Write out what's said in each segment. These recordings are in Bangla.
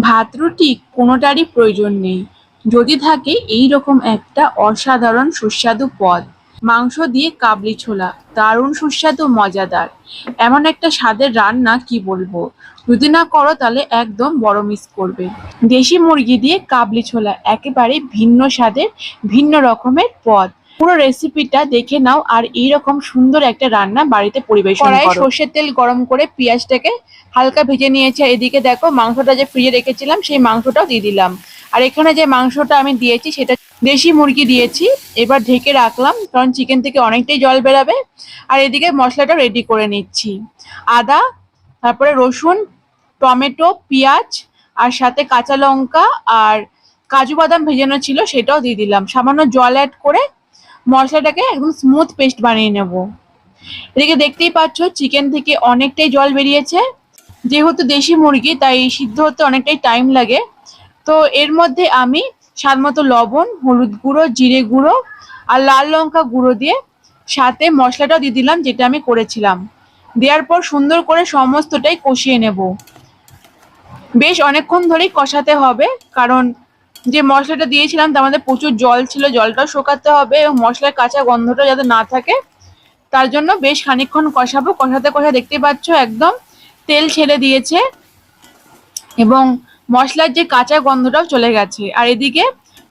ভাত, রুটি, কোনোটারই প্রয়োজন নেই। যদি থাকে এই রকম একটা অসাধারণ সুস্বাদু পদ। মাংস দিয়ে কাবলি ছোলা, দারুণ সুস্বাদু, মজাদার। এমন একটা স্বাদের রান্না কি বলব? যদি না করো, তাহলে একদম বড় মিস করবে। দেশি মুরগি দিয়ে কাবলি ছোলা একেবারে ভিন্ন স্বাদের, ভিন্ন রকমের পদ। পুরো রেসিপিটা দেখে নাও আর এইরকম সুন্দর একটা রান্না বাড়িতে পরিবেশন কড়াইয়ে করো। সর্ষের তেল গরম করে পেঁয়াজটাকে হালকা ভেজে নিয়েছে এদিকে দেখো মাংসটা যে ফ্রিজে রেখেছিলাম সেই মাংসটাও দিয়ে দিলাম। আর এখানে যে মাংসটা আমি দিয়েছি সেটা দেশি মুরগি দিয়েছি। এবার ঢেকে রাখলাম কারণ চিকেন থেকে অনেকটাই জল বেরাবে। আর এদিকে মশলাটা রেডি করে নিচ্ছি। আদা তারপরে রসুন টমেটো পেঁয়াজ আর সাথে কাঁচা লঙ্কা আর কাজু বাদাম ভেজানো ছিল সেটাও দিয়ে দিলাম। সামান্য জল অ্যাড করে মশলাটাকে একদম স্মুথ পেস্ট বানিয়ে নেব। এদিকে দেখতেই পাচ্ছ চিকেন থেকে অনেকটাই জল বেরিয়েছে। যেহেতু দেশি মুরগি, তাই সিদ্ধ হতে অনেকটাই টাইম লাগে। তো এর মধ্যে আমি স্বাদ মতো লবণ, হলুদ গুঁড়ো, জিরে গুঁড়ো আর লাল লঙ্কা গুঁড়ো দিয়ে সাথে মশলাটাও দিয়ে দিলাম, যেটা আমি করেছিলাম। দেওয়ার পর সুন্দর করে সমস্তটাই কষিয়ে নেব। বেশ অনেকক্ষণ ধরেই কষাতে হবে, কারণ যে মশলাটা দিয়েছিলাম, তার মধ্যে প্রচুর জল ছিল, জলটাও শোকাতে হবে এবং মশলার কাঁচা গন্ধটা যাতে না থাকে। তার জন্য বেশ খানিকক্ষণ কষাবো। কষাতে কষা দেখতে পাচ্ছ একদম তেল ছেড়ে দিয়েছে এবং মশলার যে কাঁচা গন্ধটাও চলে গেছে। আর এদিকে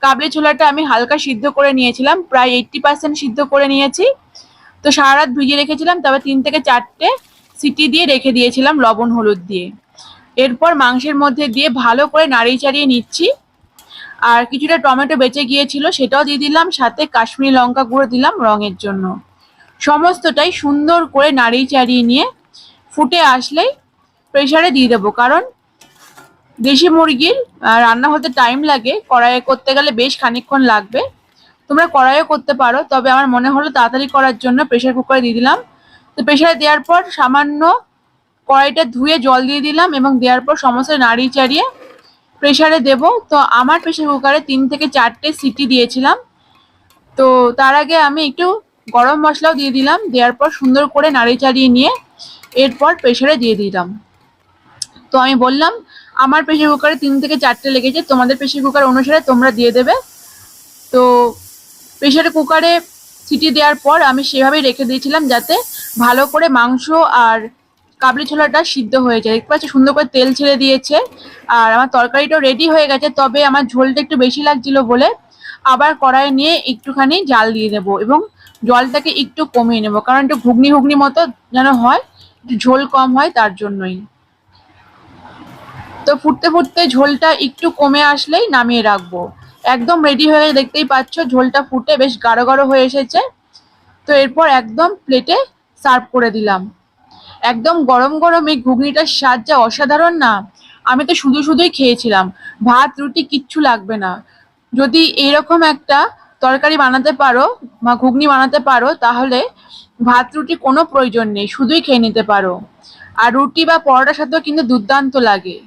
কাবলি ছোলাটা আমি হালকা সিদ্ধ করে নিয়েছিলাম, প্রায় এইটটি পার্সেন্ট সিদ্ধ করে নিয়েছি। তো সারা রাত ভিজিয়ে রেখেছিলাম, তবে তিন থেকে চারটে সিটি দিয়ে রেখে দিয়েছিলাম লবণ, হলুদ দিয়ে। এরপর মাংসের মধ্যে দিয়ে ভালো করে নাড়িয়ে চাড়িয়ে নিচ্ছি। আর কিছুটা টমেটো বেঁচে গিয়েছিল, সেটাও দিয়ে দিলাম। সাথে কাশ্মীরি লঙ্কা গুঁড়ো দিলাম রঙের জন্য। সমস্তটাই সুন্দর করে নাড়িয়ে চাড়িয়ে নিয়ে ফুটে আসলেই প্রেশারে দিয়ে দেবো। কারণ দেশি মুরগির রান্না হতে টাইম লাগে। কড়াইয়ে করতে গেলে বেশ খানিকক্ষণ লাগবে। তোমরা কড়াইও করতে পারো, তবে আমার মনে হলো তাড়াতাড়ি করার জন্য প্রেশার কুকারে দিয়ে দিলাম। তো প্রেশারে দেওয়ার পর সামান্য কড়াইটা ধুয়ে জল দিয়ে দিলাম এবং দেওয়ার পর সমস্ত নাড়িয়ে চাড়িয়ে প্রেসারে দেব। তো আমার প্রেসার কুকারে তিন থেকে চারটে সিটি দিয়েছিলাম। তো তার আগে আমি একটু গরম মশলাও দিয়ে দিলাম। দেওয়ার পর সুন্দর করে নাড়িয়ে চাড়িয়ে নিয়ে এরপর প্রেসারে দিয়ে দিলাম। তো আমি বললাম, আমার প্রেসার কুকারে তিন থেকে চারটে লেগেছে। তোমাদের প্রেসার কুকার অনুসারে তোমরা দিয়ে দেবে। তো প্রেশার কুকারে সিটি দেওয়ার পর আমি সেভাবেই রেখে দিয়েছিলাম যাতে ভালো করে মাংস আর কাবলি ছোলাটা সিদ্ধ হয়ে যায়। দেখতে পাচ্ছি, সুন্দর করে তেল ছেড়ে দিয়েছে। আর আমার তরকারিটাও রেডি হয়ে গেছে, তবে আমার ঝোলটা একটু বেশি লাগছিল বলে আবার কড়াই নিয়ে একটুখানি জাল দিয়ে দেবো এবং জলটাকে একটু কমিয়ে নেব। কারণ একটু ঘুগনি ঘুগনি মতো যেন হয়, একটু ঝোল কম হয় তার জন্যই। তো ফুটতে ফুটতে ঝোলটা একটু কমে আসলেই নামিয়ে রাখব। একদম রেডি হয়ে দেখতেই পাচ্ছ, ঝোলটা ফুটে বেশ গাঢ় গাঢ় হয়ে এসেছে। তো এরপর একদম প্লেটে সার্ভ করে দিলাম। একদম গরম গরম এই ঘুগনিটার স্বাদ যা অসাধারণ না। আমি তো শুধু শুধুই খেয়েছিলাম। ভাত, রুটি কিচ্ছু লাগবে না। যদি এইরকম একটা তরকারি বানাতে পারো বা ঘুগনি বানাতে পারো, তাহলে ভাত, রুটি কোনো প্রয়োজন নেই। শুধুই খেয়ে নিতে পারো। আর রুটি বা পরোটার সাথেও কিন্তু দুর্দান্ত লাগে।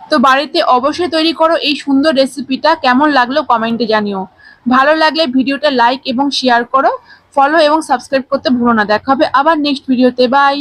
তো বাড়িতে অবশ্যই তৈরি করো এই সুন্দর রেসিপিটা কেমন লাগল কমেন্টে জানিও। ভালো লাগলে ভিডিওটা লাইক এবং শেয়ার করো। ফলো এবং সাবস্ক্রাইব করতে ভুলো না। দেখা হবে আবার নেক্সট ভিডিওতে বাই